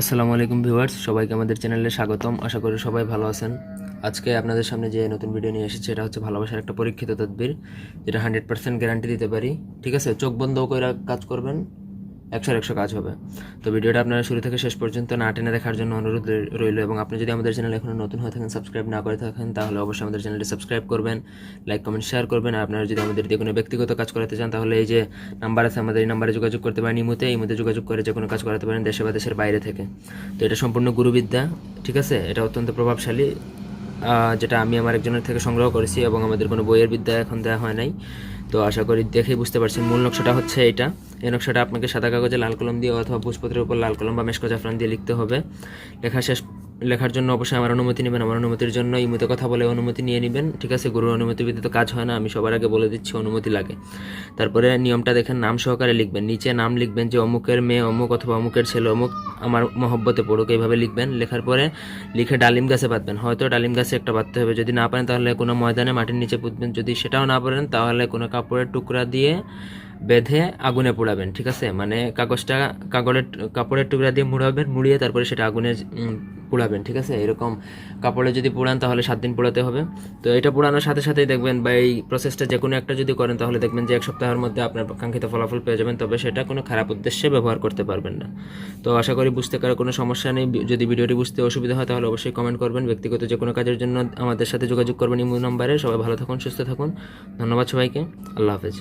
আসসালামু আলাইকুম ভিউয়ার্স, সবাইকে আমাদের চ্যানেলে স্বাগতম। আশা করি সবাই ভালো আছেন। আজকে আপনাদের সামনে যে নতুন ভিডিও নিয়ে এসেছে, এটা হচ্ছে ভালোবাসার একটা পরীক্ষিত তদবির, যেটা হান্ড্রেড পার্সেন্ট গ্যারান্টি দিতে পারি। ঠিক আছে? চোখ বন্ধও করে কাজ করবেন একশোর একশো কাজ হবে। তো ভিডিওটা আপনারা শুরু থেকে শেষ পর্যন্ত না টেনে দেখার জন্য অনুরোধ রইল এবং আপনি যদি আমাদের চ্যানেল এখনও নতুন হয়ে থাকেন সাবস্ক্রাইব না করে থাকেন, তাহলে অবশ্যই আমাদের চ্যানেলটি সাবস্ক্রাইব করবেন লাইক কমেন্ট শেয়ার করবেন, আর আপনারা যদি আমাদের দিয়ে কোনো ব্যক্তিগত কাজ করাতে চান, তাহলে এই যে নাম্বার আছে, আমাদের এই নাম্বারে যোগাযোগ করতে পারেন ইমুতে ইমুতে যোগাযোগ করে যে কোনো কাজ করাতে পারেন দেশে বা দেশের বাইরে থেকে। তো এটা সম্পূর্ণ গুরুবিদ্যা, ঠিক আছে? এটা অত্যন্ত প্রভাবশালী যেটা আমি আমার একজনের থেকে সংগ্রহ করেছি এবং আমাদের কোনো বইয়ের বিদ্যা এখন দেওয়া হয় নাই। তো আশা করি দেখেই বুঝতে পারছেন, মূল নকশাটা হচ্ছে এটা। এই নকশাটা আপনাকে সাদা কাগজে লাল কলম দিয়ে অথবা ভোজপত্রের উপর লাল কলম বা মেশকো জাফরান দিয়ে লিখতে হবে। লেখা শেষ, লেখার জন্য অবশ্যই আমার অনুমতি নেবেন, আমার অনুমতির জন্য ইমুতে কথা বলে অনুমতি নিয়ে নেবেন, ঠিক আছে? গুরুর অনুমতি ব্যতীত কাজ হয় না, আমি সবার আগে বলে দিচ্ছি, অনুমতি লাগে। তারপরে নিয়মটা দেখেন, নাম সহকারে লিখবেন, নিচে নাম লিখবেন যে অমুকের মেয়ে, অমুক অথবা অমুকের ছেলে, অমুক আমার মহব্বতে পড়ুক, এইভাবে লিখবেন। লেখার পরে লিখে ডালিম গাছে বাঁধবেন। হয়তো ডালিম গাছে একটা বাঁধতে হবে। যদি না পারেন, তাহলে কোনো ময়দানে মাটির নিচে পুঁতবেন। যদি সেটাও না পারেন, তাহলে কোনো কাপড়ের টুকরা দিয়ে বেঁধে আগুনে পোড়াবেন, ঠিক আছে? মানে কাগজটা কাগজের কাপড়ের টুকরা দিয়ে মুড়াবেন, মুড়িয়ে তারপরে সেটা আগুনে পোড়াবেন, ঠিক আছে? এরকম কাপড়ে যদি পোড়ান তাহলে সাত দিন পোড়াতে হবে। তো এটা পোড়ানোর সাথে সাথেই দেখবেন বা এই প্রসেসটা যে কোনো একটা যদি করেন তাহলে দেখবেন যে এক সপ্তাহের মধ্যে আপনার কাঙ্ক্ষিত ফলাফল পেয়ে যাবেন, তবে সেটা কোনো খারাপ উদ্দেশ্যে ব্যবহার করতে পারবেন না। তো আশা করি বুঝতে কারও কোনো সমস্যা নেই। যদি ভিডিওটি বুঝতে অসুবিধা হয় তাহলে অবশ্যই কমেন্ট করবেন। ব্যক্তিগত যে কোনো কাজের জন্য আমাদের সাথে যোগাযোগ করবেন ইমো নম্বরে। সবাই ভালো থাকুন, সুস্থ থাকুন। ধন্যবাদ সবাইকে। আল্লাহ হাফেজ।